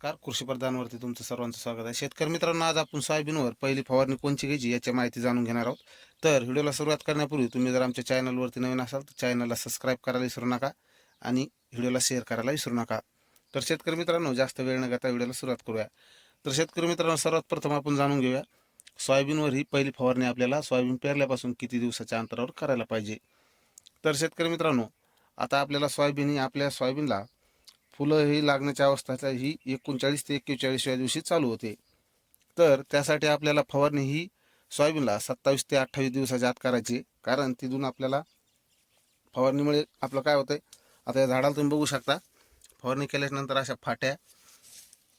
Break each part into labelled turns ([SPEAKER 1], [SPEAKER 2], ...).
[SPEAKER 1] Car कृषीप्रधानवरती तुमचं सर्वांचं स्वागत आहे. शेतकरी मित्रांनो आज आपण सोयाबीनवर पहिली फवारणी कोणची घ्यायची याची माहिती जाणून घेणार आहोत. तर व्हिडिओला सुरुवात करण्यापूर्वी तुम्ही जर आमच्या चॅनलवरती नवीन असाल तर चॅनलला सबस्क्राईब करायला विसरू नका आणि व्हिडिओला शेअर करायला विसरू नका. तर शेतकरी मित्रांनो जास्त वेळ न घेता व्हिडिओला सुरुवात करूया. तर शेतकरी मित्रांनो सर्वात प्रथम आपण जाणून घेऊया सोयाबीनवर ही पहिली फवारणी आपल्याला सोयाबीन पेरल्यापासून किती दिवसाच्या अंतरावर करायला पाहिजे. तर शेतकरी मित्रांनो आता आपल्याला सोयाबीन ही आपल्या सोयाबीनला फुलं ही लागण्याच्या अवस्था ही एकोणचाळीस ते एक्केचाळीसव्या दिवशी चालू होते. तर त्यासाठी आपल्याला फवारणी ही सोयाबीनला सत्तावीस ते अठ्ठावीस दिवसाच्या आत करायची कारण तिथून आपल्याला फवारणीमुळे आपलं काय होतं आता या झाडाला तुम्ही बघू शकता फवारणी केल्यानंतर अशा फाट्या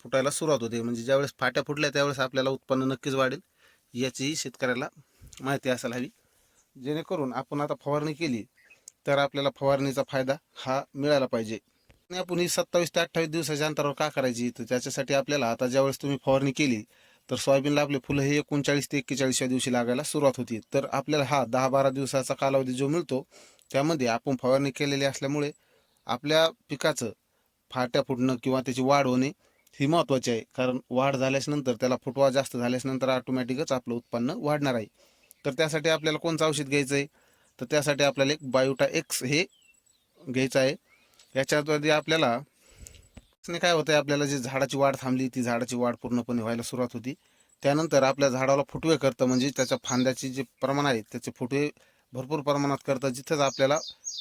[SPEAKER 1] फुटायला सुरुवात होते. म्हणजे ज्यावेळेस फाट्या फुटल्या त्यावेळेस आपल्याला उत्पन्न नक्कीच वाढेल याचीही शेतकऱ्याला माहिती असायला हवी. जेणेकरून आपण आता फवारणी केली तर आपल्याला फवारणीचा फायदा हा मिळाला पाहिजे. आपण ही सत्तावीस ते अठ्ठावीस दिवसाच्या अंतरावर का करायची तर त्याच्यासाठी आपल्याला आता ज्यावेळेस तुम्ही फवारणी केली तर सोयाबीनला आपले फुलं हे एकोणचाळीस ते एक्केचाळीसव्या दिवशी लागायला सुरुवात होती. तर आपल्याला हा दहा बारा दिवसाचा कालावधी जो मिळतो त्यामध्ये आपण फवारणी केलेली असल्यामुळे आपल्या पिकाचं फाट्या फुटणं किंवा त्याची वाढ होणे ही महत्त्वाची आहे. कारण वाढ झाल्यानंतर त्याला फुटवा जास्त झाल्याच नंतर ऑटोमॅटिकच आपलं उत्पन्न वाढणार आहे. तर त्यासाठी आपल्याला कोणतं औषध घ्यायचं आहे तर त्यासाठी आपल्याला एक बायोटा एक्स हे घ्यायचं आहे. याच्यामध्ये आपल्याला काय होतं आपल्याला जी झाडाची वाढ थांबली ती झाडाची वाढ पूर्णपणे व्हायला सुरुवात होती. त्यानंतर आपल्या झाडाला फुटवे करतं म्हणजे त्याच्या फांद्याचे जे प्रमाण आहे त्याचे फुटवे भरपूर प्रमाणात करतं जिथंच आपल्याला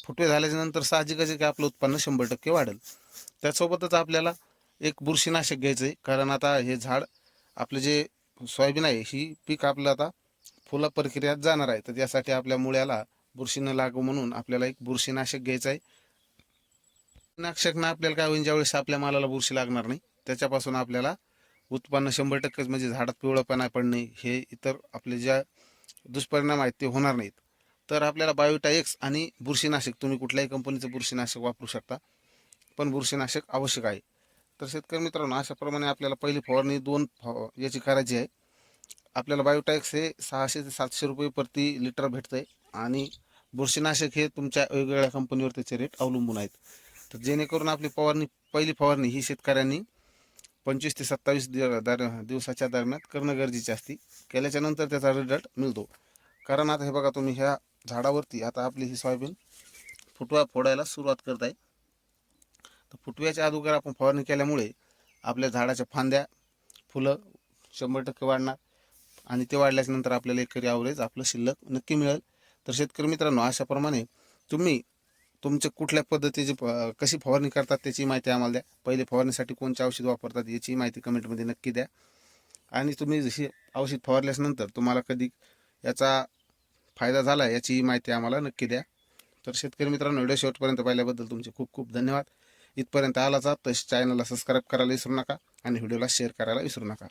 [SPEAKER 1] फुटवे झाल्याच्यानंतर साहजिकच की आपलं उत्पन्न शंभर टक्के वाढेल. त्यासोबतच आपल्याला एक बुरशीनाशक घ्यायचं आहे कारण आता हे झाड आपलं जे सोयाबीन आहे ही पीक आपलं आता फुला प्रक्रियात जाणार आहे. तर त्यासाठी आपल्या मुळ्याला बुरशी न लागू म्हणून आपल्याला एक बुरशीनाशक घ्यायचं आहे नाशकनं आपल्याला काय होईल ज्यावेळेस आपल्या मालाला बुरशी लागणार नाही त्याच्यापासून आपल्याला उत्पन्न शंभर टक्केच म्हणजे झाडात पिवळंपणा पडणे हे इतर आपले ज्या दुष्परिणाम आहेत ते होणार नाहीत. तर आपल्याला बायोटायक्स आणि बुरशीनाशक तुम्ही कुठल्याही कंपनीचं बुरशीनाशक वापरू शकता पण बुरशीनाशक आवश्यक आहे. तर शेतकरी मित्रांनो अशाप्रमाणे आपल्याला पहिली फवारणी दोन फव याची करायची आहे. आपल्याला बायोटॅक्स हे सहाशे ते सातशे रुपये प्रति लिटर भेटतं आहे आणि बुरशीनाशक हे तुमच्या वेगवेगळ्या कंपनीवर त्याचे रेट अवलंबून आहेत. तर जेणेकरून आपली फवारणी पहिली फवारणी ही शेतकऱ्यांनी पंचवीस ते सत्तावीस दि- दर दिवसाच्या दरम्यान करणं गरजेचे असते. केल्याच्यानंतर त्याचा रिझल्ट मिळतो. कारण आता हे बघा तुम्ही ह्या झाडावरती आता आपली ही सोयाबीन फुटवा फोडायला सुरुवात करत आहे तर फुटव्याच्या अगोदर आपण फवारणी केल्यामुळे आपल्या झाडाच्या फांद्या फुलं शंभर टक्के वाढणार आणि ते वाढल्याच्यानंतर आपल्याला एकरी ॲव्हरेज आपलं शिल्लक नक्की मिळेल. तर शेतकरी मित्रांनो अशाप्रमाणे तुम्ही तुमच्या कुठल्या पद्धतीची कशी फवारणी करतात त्याची माहिती आम्हाला द्या. पहिले फवारणीसाठी कोणते औषध वापरतात याची माहिती कमेंटमध्ये नक्की द्या. आणि तुम्ही जशी औषध फवारल्यानंतर तुम्हाला कधी याचा फायदा झाला याची माहिती आम्हाला नक्की द्या. तर शेतकरी मित्रांनो व्हिडिओ शेवटपर्यंत पाहिल्याबद्दल तुमचे खूप खूप धन्यवाद. इथपर्यंत आला जात तर चॅनलला सबस्क्राईब करायला विसरू नका आणि व्हिडिओला शेअर करायला विसरू नका.